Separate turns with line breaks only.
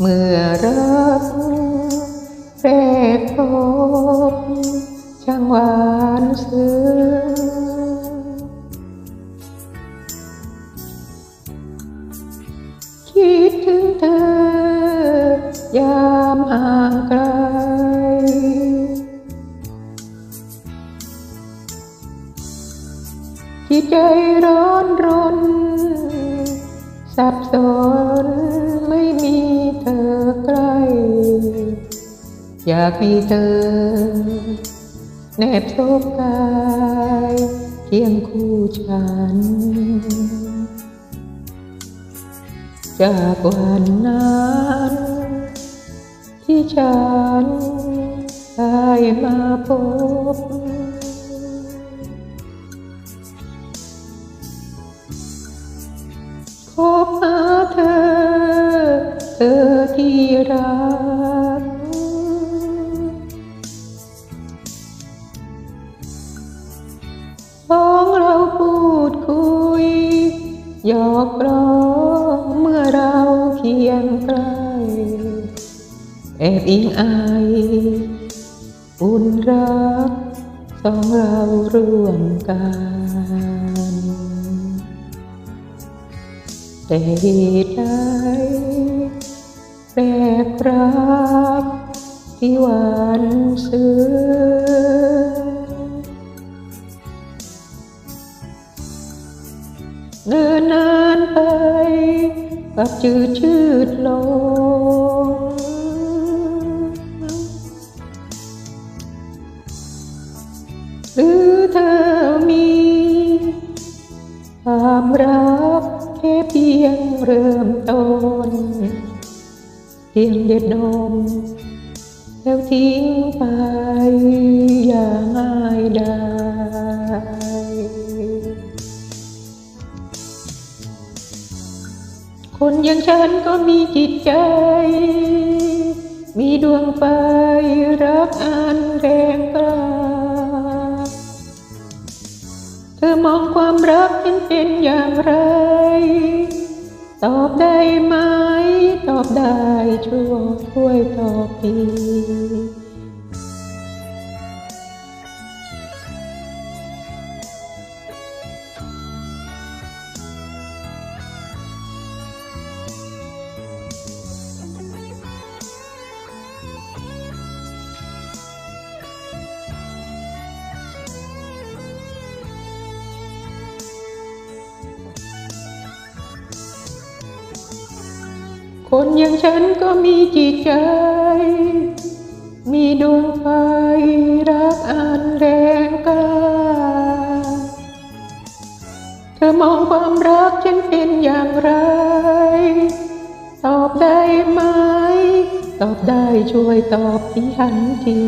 เมื่อรักแรกพบช่างหวานซึ้งคิดถึงเธอยามห่างไกล จิตใจร้อนรน สับสน อยากให้เธอแนบซบกายเคียงคู่ฉัน จากวันนั้นที่ฉันได้มาพบพบหาเธอ เธอที่รัก หยอกล้อเมื่อเราเคียงใกล้แอบอิงอายอุ่นรักสองเราร่วมกันแต่เหตุใดแรกรักที่หวานซึ้ง เนินนานไปกับจืดชืดลงหรือเธอมีความรักแค่เพียงเริ่มต้น เพียงเด็ดดมแล้วทิ้งไป คนอย่างฉันก็มีจิตใจ มีดวงไฟรักอันแรงกล้า เธอมองความรักเป็นเป็นอย่างไร ตอบได้ไหม ตอบได้ช่วยช่วยตอบที คนอย่างฉันก็มีจิตใจ มีดวงไฟรักอันแรงกล้า เธอมองความรักฉันเป็นอย่างไร ตอบได้ไหม ตอบได้ช่วยตอบที่ทันที